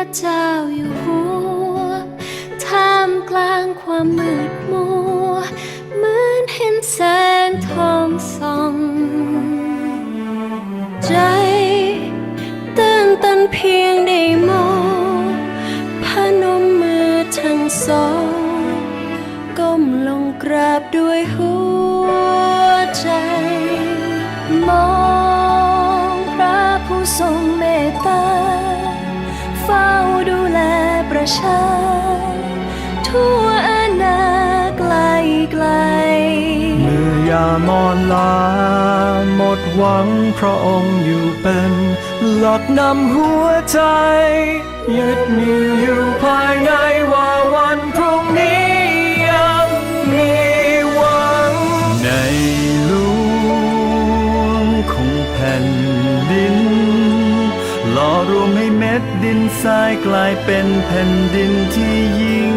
ระเจ้าอยู่หัวท่ามกลางความมืดมัวเหมือนเห็นแสงทองส่อง ใจตื่นตันเพียงได้มองพนมมือทั้งสอง ก้มลงกราบด้วยหัวใจ มองพระผู้ทรงเมตตา ฝ้าดูแลประชา ทั่วอาณาไกลไกล เมื่อยามอนลา หมดหวังพระองค์อยู่เป็น หลักนำหัวใจยึดมีอยู่ภาย หล่อรวมให้เม็ดดินทรายกลายเป็นแผ่นดินที่ยิ่ง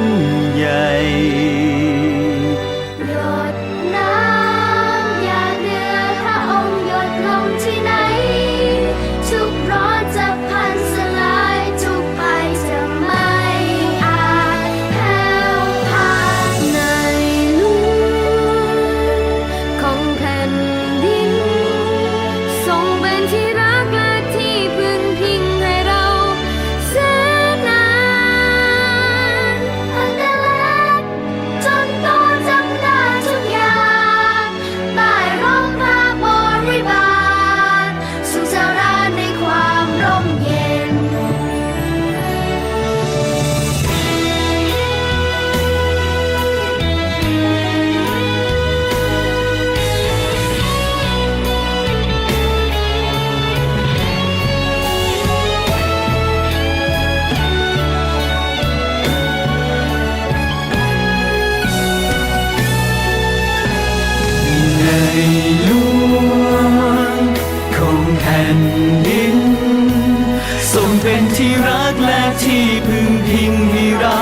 ใหญ่ กและที่พึ่งพิงให้เรา